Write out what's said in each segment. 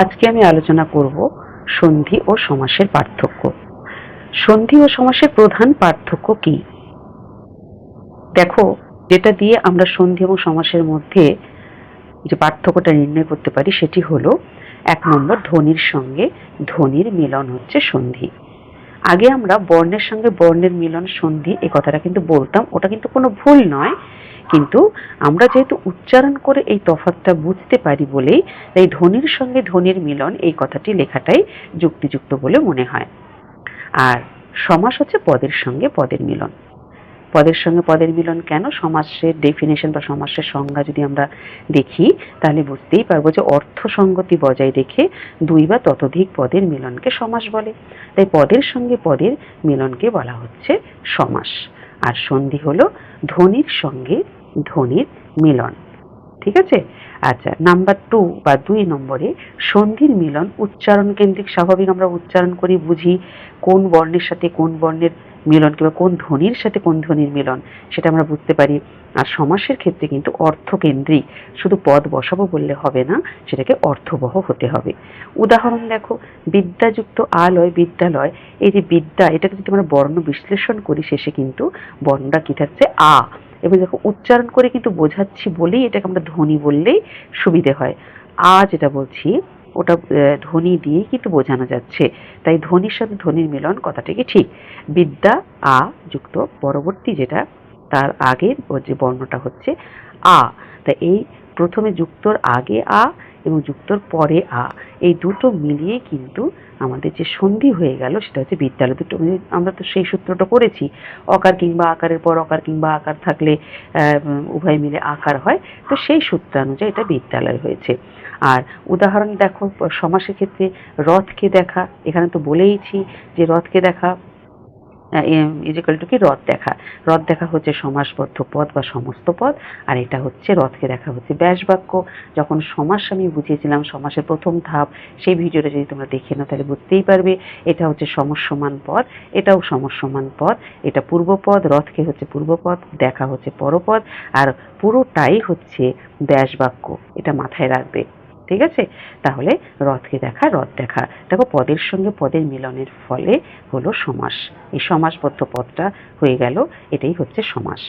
আজকে আমি আলোচনা করব সন্ধি ও সমাসের পার্থক্য। সন্ধি ও সমাসের প্রধান পার্থক্য কি? দেখো, যেটা দিয়ে আমরা সন্ধি এবং সমাসের মধ্যে যে পার্থক্যটা নির্ণয় করতে পারি, সেটি হলো এক নম্বর ধ্বনির সঙ্গে ধ্বনির মিলন হচ্ছে সন্ধি। আগে আমরা বর্ণের সঙ্গে বর্ণের মিলন সন্ধি এই কথাটা কিন্তু বলতাম, ওটা কিন্তু কোনো ভুল নয়। কিন্তু আমরা যেহেতু উচ্চারণ করে এই তফাতটা বুঝতে পারি বলেই এই ধ্বনির সঙ্গে ধ্বনির মিলন এই কথাটি লেখাটাই যুক্তিযুক্ত বলে মনে হয়। আর সমাস হচ্ছে পদের সঙ্গে পদের মিলন। পদের সঙ্গে পদের মিলন কেন? সমাসের ডেফিনেশন বা সমাসের সংজ্ঞা যদি আমরা দেখি, তাহলে বুঝতেই পারব যে অর্থ সঙ্গতি বজায় রেখে দুই বা ততোধিক পদের মিলনকে সমাস বলে। তাই পদের সঙ্গে পদের মিলনকে বলা হচ্ছে সমাস। আর সন্ধি হলো ধ্বনির সঙ্গে ধ্বনির মিলন। ঠিক আছে? আচ্ছা নাম্বার টু বা দুই নম্বরে সন্ধির মিলন উচ্চারণ কেন্দ্রিক, স্বাভাবিক আমরা উচ্চারণ করি, বুঝি কোন বর্ণের সাথে কোন বর্ণের মিলন কিংবা কোন ধ্বনির সাথে কোন ধ্বনির মিলন সেটা আমরা বুঝতে পারি। আর সমাসের ক্ষেত্রে কিন্তু অর্থকেন্দ্রিক, শুধু পদ বসাবো বললে হবে না, সেটাকে অর্থবহ হতে হবে। উদাহরণ দেখো, বিদ্যাযুক্ত আলয়, বিদ্যালয়, এই যে বিদ্যা, এটাকে যদি আমরা বর্ণ বিশ্লেষণ করি, শেষে কিন্তু বর্ণটা কি থাকছে, আ। এবং দেখো, উচ্চারণ করে কিন্তু বোঝাচ্ছি বলেই এটাকে আমরা ধ্বনি বললেই সুবিধে হয়। আ যেটা বলছি, ওটা ধ্বনি দিয়ে কিন্তু বোঝানো যাচ্ছে। তাই ধ্বনির সাথে ধ্বনির মিলন কথাটা কি ঠিক? বিদ্যা আ যুক্ত পরবর্তী যেটা, তার আগের যে বর্ণটা হচ্ছে আ। তা এই প্রথমে যুক্তর আগে আ এবং যুক্তর পরে আ। এই দুটো মিলিয়ে কিন্তু আমাদের যে সন্ধি হয়ে গেল, সেটা হচ্ছে বিদ্যালয় দুটো। মানে আমরা তো সেই সূত্রটা করেছি, অকার কিংবা আকারের পর অকার কিংবা আকার থাকলে উভয় মিলে আকার হয়। তো সেই সূত্র অনুযায়ী এটা বিদ্যালয় হয়েছে। আর উদাহরণ দেখো, সমাসের ক্ষেত্রে রথকে দেখা, এখানে তো বলেইছি যে রথকে দেখা ইজিক্যাল টু কি? রথ দেখা। রথ দেখা হচ্ছে সমাসবদ্ধ পদ বা সমস্ত পদ আর এটা হচ্ছে রথকে দেখা হচ্ছে ব্যাস বাক্য যখন সমাস আমি বুঝিয়েছিলাম, সমাসের প্রথম ধাপ, সেই ভিডিওটা যদি তোমরা দেখে নাও, তাহলে বুঝতেই পারবে এটা হচ্ছে সমসমান পদ এটাও সমসমান পদ এটা পূর্বপদ রথকে হচ্ছে পূর্বপদ দেখা হচ্ছে পরপদ আর পুরোটাই হচ্ছে ব্যাস বাক্য এটা মাথায় রাখবে। ঠিক আছে? তাহলে রথকে দেখা, রথ দেখা। দেখো, পদের সঙ্গে পদের মিলনের ফলে হলো সমাস। এই সমাসবদ্ধ পদটা হয়ে গেল, এটাই হচ্ছে সমাস।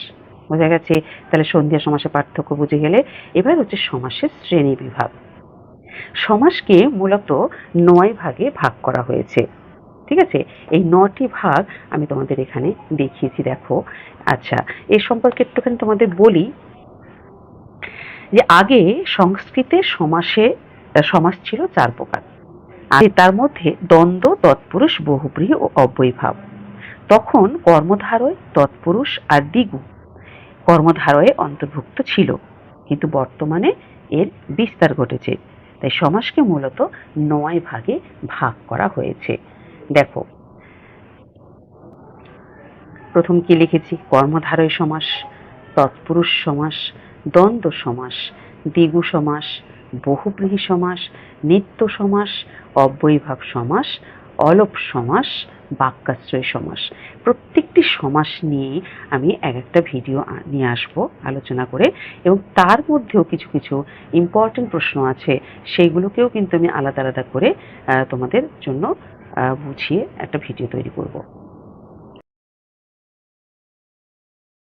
বোঝা গেছে? তাহলে সন্ধ্যা সমাসের পার্থক্য বুঝে গেলে, এবার হচ্ছে সমাসের শ্রেণি বিভাগ। সমাসকে মূলত নয় ভাগে ভাগ করা হয়েছে। ঠিক আছে? এই নটি ভাগ আমি তোমাদের এখানে দেখিয়েছি, দেখো। আচ্ছা এ সম্পর্কে একটুখানি তোমাদের বলি। যে আগে সংস্কৃতে সমাসে সমাস ছিল চার প্রকার। আর তার মধ্যে দ্বন্দ্ব, তৎপুরুষ, বহুব্রীহি ও অব্যয়ভাব। তখন কর্মধারয়, তৎপুরুষ আর দ্বিগু কর্মধারয়ে অন্তর্ভুক্ত ছিল। কিন্তু বর্তমানে এর বিস্তার ঘটেছে। তাই সমাসকে মূলত নয় ভাগে ভাগ করা হয়েছে। দেখো। প্রথম কি লিখেছি? কর্মধারয় সমাস, তৎপুরুষ সমাস দ্বন্দ্ব সমাস, দ্বিগু সমাস, বহুব্রীহি সমাস, নিত্য সমাস, অব্যয়ভাব সমাস, অলপ সমাস, বাক্যাশ্রয় সমাস। প্রত্যেকটি সমাস নিয়ে আমি এক একটা ভিডিও নিয়ে আসব, আলোচনা করে। এবং তার মধ্যেও কিছু কিছু ইম্পর্টেন্ট প্রশ্ন আছে, সেইগুলোকেও কিন্তু আমি আলাদা আলাদা করে তোমাদের জন্য বুঝিয়ে একটা ভিডিও তৈরি করব।